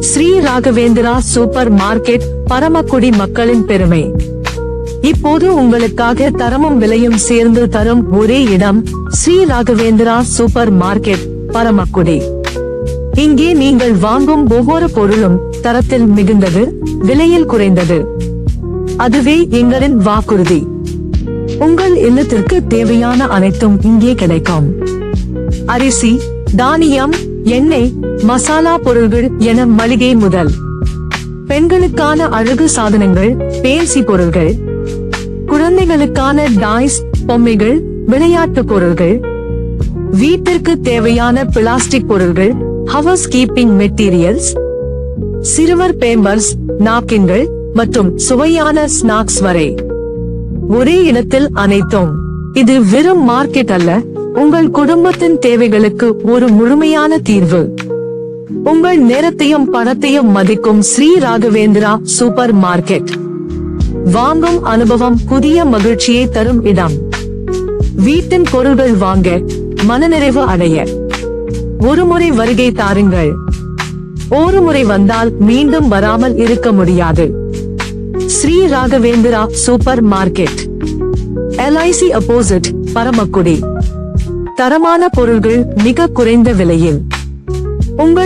Sri Raghavendra super market Paramakudi மக்களின் பெருமை. இப்போது உங்களுக்காக தரமும் விலையும் சேர்ந்து தரும் ஒரே இடம் ஸ்ரீ ராகவேந்திரா சூப்பர் மார்க்கெட் பரமக்குடி. இங்கே நீங்கள் வாங்கும் ஒவ்வொரு பொருளும் தரத்தில் மிகுந்தது விலையில் குறைந்தது. அதுவே எங்களின் வாக்குறுதி. உங்கள் இல்லத்திற்கு தேவையான அனைத்தும் இங்கே கிடைக்கும். அரிசி தானியம் எண்ணெய் மசாலா பொருள்கள் என மளிகை முதல். பெண்களுக்கான அழகு சாதனங்கள் பேசி பொருள்கள். குழந்தைகளுக்கான டாய்ஸ் பொம்மைகள் விளையாட்டு பொருள்கள். வீட்டிற்கு தேவையான பிளாஸ்டிக் பொருள்கள் ஹவுஸ் கீப்பிங் மெட்டீரியல்ஸ். சிறுவர் பேம்பர்ஸ் நாப்கின்கள் மற்றும் சுவையான ஸ்நாக்ஸ் வரை. ஒரே இடத்தில் அனைத்தும் இது வெறும் மார்க்கெட் அல்ல உங்கள் குடும்பத்தின் தேவைகளுக்கு ஒரு முழுமையான தீர்வு. உங்கள் நேரத்தையும் பணத்தையும் மதிக்கும் ஸ்ரீ ராகவேந்திரா சூப்பர் மார்க்கெட். வாங்கும் அனுபவம் புதிய மகிழ்ச்சியை தரும் இடம். வீட்டின் பொருள்கள் வாங்க மனநிறைவு அடைய. ஒருமுறை வருகை தாருங்கள். ஒரு முறை வந்தால் மீண்டும் வராமல் இருக்க முடியாது. Sri Raghavendra super market. LIC opposite Paramakudi. தரமான பொருள்கள் மிக குறைந்த விலையில். உங்கள்